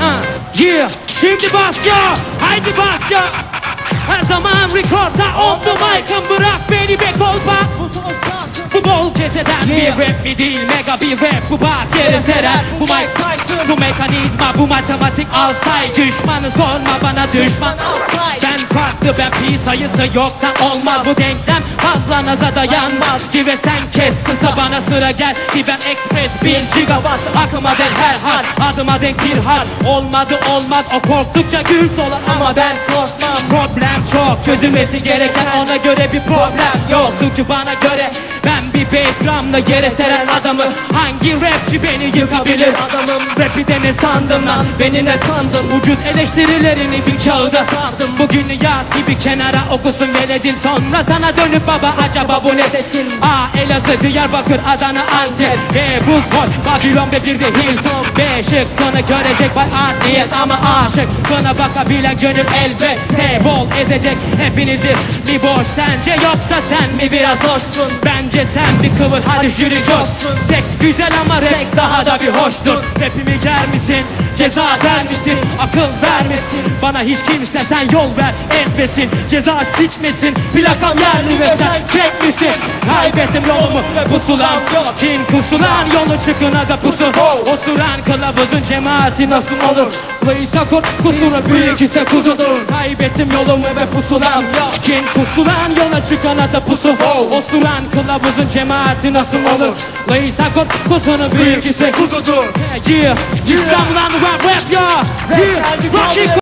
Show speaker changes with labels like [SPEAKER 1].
[SPEAKER 1] Ha, yeah, şimdi başla, haydi başla. Her zaman rekorda oldu Mike'ım. Bırak beni be kolpa. Bu bol geceden bir rap mi değil? Mega bir rap. Bu bak yere serer. Bu Tyson bu mekanizma bu matematik. Alsay. Düşmanı sorma bana düşman. Ben farklı ben pi sayısı yoksa olmaz. Bu denklem fazla naza dayanmaz Ki ve sen kes. Kısa bana sıra gel Ki ben express bir gigawatt. Akıma denk her hal adıma denk bir hal. Olmadı olmaz o korktukça gül solar. Ama ben korkmam. Problem çok. Çözülmesi gereken ona göre bir problem yok. Çünkü bana göre ben bir background'la yere seren rapçi beni yıkabilir adamım. Rapi de ne sandın lan? Beni ne sandın? Ucuz eleştirilerini bir kağıda sardım. Bugünü yaz gibi kenara okusun veledin Sonra sana dönüp baba acaba bu ne desin? A Elazığ Diyarbakır Adana Antep. B Buzhol Babylon ve bir de Hilton. B şıkkını görecek var adiyet ama aşık. Bana bakabilen gönül elbette bol ezecek hepinizi. Bir boş sence yoksa sen mi biraz hoşsun Bence sen bir kıvır hadi jüri coşsun. Seks güzel ama rap daha da bir hoştur. Rapimi misin? Ceza der akıl vermesin. Bana hiç kimse sen yol ver ezmesin Ceza sikmesin. Plakam yerli ve sen çek misin? Kaybettim yolumu. Pusulam yok. Kim kusulan yolu çıkına da pusu Osuran kılavuzun cemaati nasıl olur? Please akut kusura büyük ise kuzudur. Kaybettim yolumu ve pusulam yok. Kim kusulan yola çıkana da pusu Osuran kılavuzun cemaati nasıl olur? Please akut kusura büyük ise
[SPEAKER 2] Kuzudur.
[SPEAKER 1] Yeah, İstanbul'dan rap rap ya Yeah, Russia's